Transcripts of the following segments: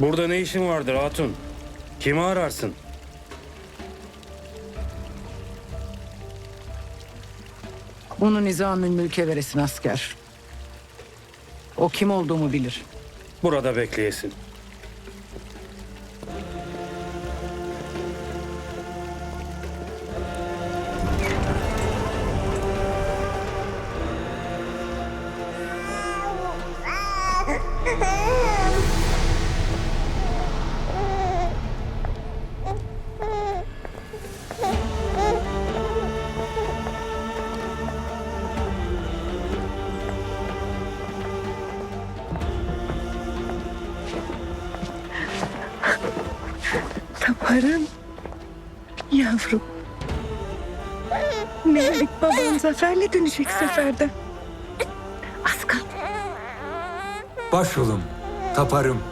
Burada ne işin vardır hatun? Kimi ararsın? Bunu Nizamül Mülk'e veresin asker. O kim olduğumu bilir. Burada bekleyesin. Taparım. Yavrum. Melik baban zaferle dönecek seferden. Az kaldı. Başolum, taparım.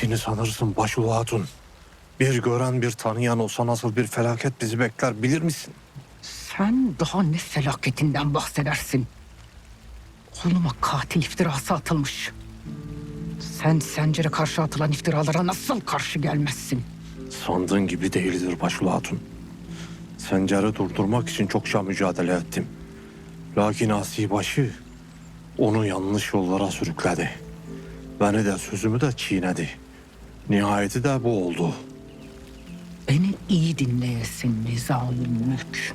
Ettiğini sanırsın Başul Hatun? Bir gören bir tanıyan olsa nasıl bir felaket bizi bekler bilir misin? Sen daha ne felaketinden bahsedersin? Oğluma katil iftirası atılmış. Sen Sencer'e karşı atılan iftiralara nasıl karşı gelmezsin? Sandığın gibi değildir Başul Hatun. Sencer'i durdurmak için çokça mücadele ettim. Lakin asi başı onu yanlış yollara sürükledi. Beni de sözümü de çiğnedi. Nihayeti de bu oldu. Beni iyi dinleyesin Nizamül Mülk.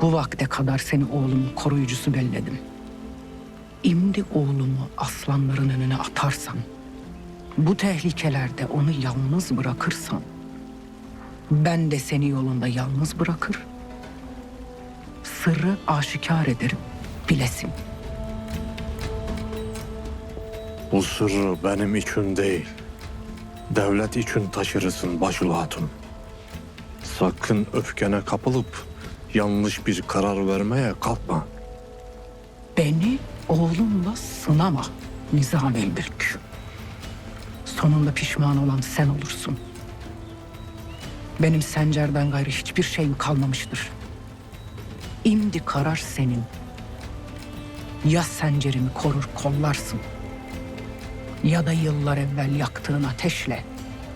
Bu vakte kadar seni oğlumun koruyucusu belledim. İmdi oğlumu aslanların önüne atarsan, bu tehlikelerde onu yalnız bırakırsan, ben de seni yolunda yalnız bırakır, sırrı aşikar ederim, bilesin. Bu sırrı benim için değil, devlet için taşırısın Başul Hatun. Sakın öfkene kapılıp yanlış bir karar vermeye kalkma. Beni oğlumla sınama Nizam Elbirk. Sonunda pişman olan sen olursun. Benim Sencer'den gayrı hiçbir şeyim kalmamıştır. İmdi karar senin. Ya Sencer'imi korur kollarsın. Ya da yıllar evvel yaktığın ateşle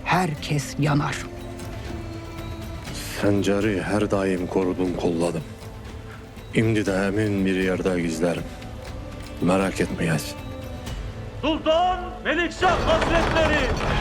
herkes yanar. Sencer'i her daim korudum kolladım. Şimdi de emin bir yerde gizlerim. Merak etmeyesin. Sultan Melikşah Hazretleri!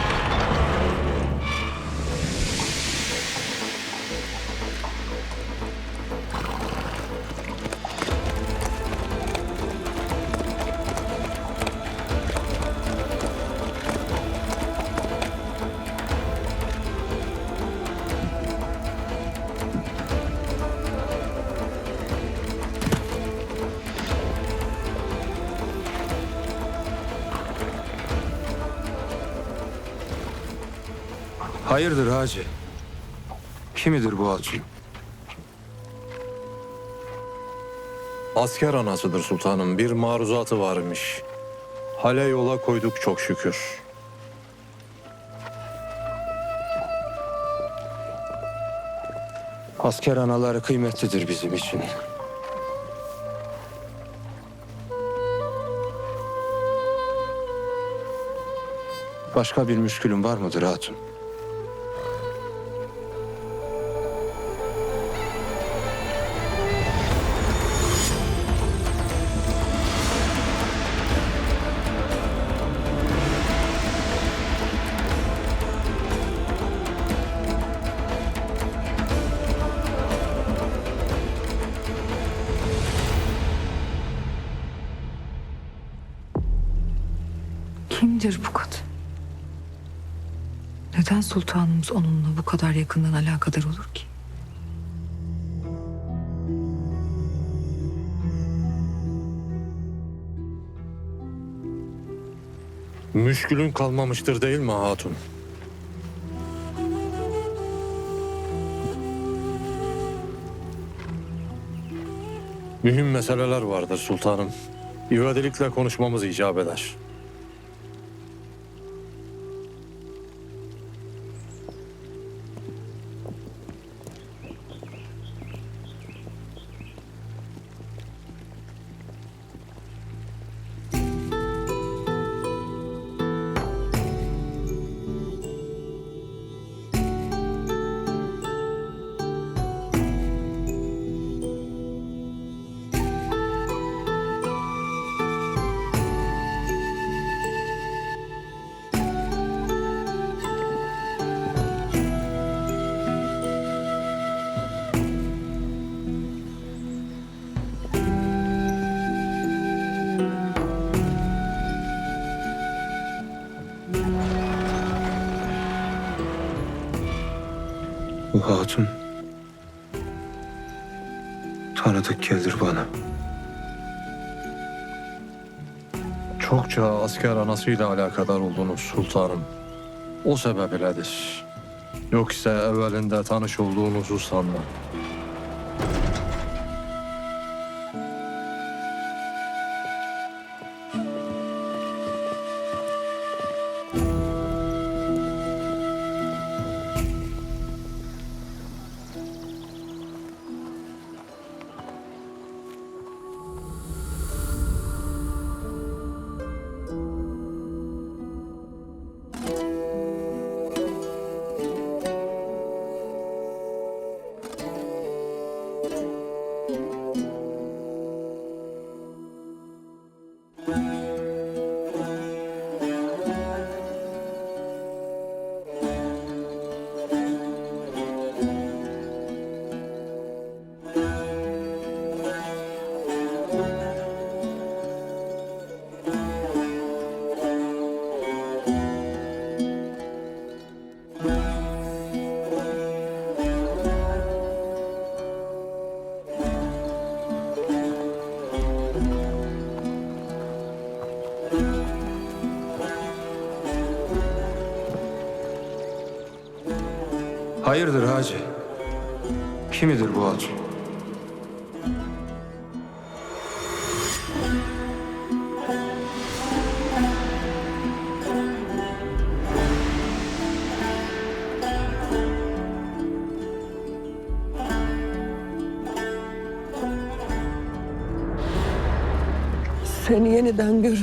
Hayırdır hacı? Kimidir bu hatun? Asker anasıdır sultanım. Bir maruzatı varmış. Hale yola koyduk çok şükür. Asker anaları kıymetlidir bizim için. Başka bir müşkülün var mıdır hatun? Kimdir bu kadın? Neden sultanımız onunla bu kadar yakından alakadar olur ki? Müşkülün kalmamıştır değil mi hatun? Mühim meseleler vardır sultanım. İvedilikle konuşmamız icap eder. Hatun tanıdık gelir bana. Çokça asker anasıyla alakadar oldunuz sultanım. O sebepledir. Yoksa evvelinde tanış olduğunuzu sanmam. Hayırdır hacı? Kimidir bu hatun? Seni yeniden görüp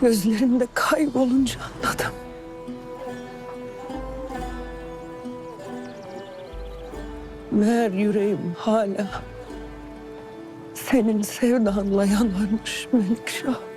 gözlerimde kaybolunca anladım. Meğer yüreğim hala senin sevdanla yanarmış Melikşah.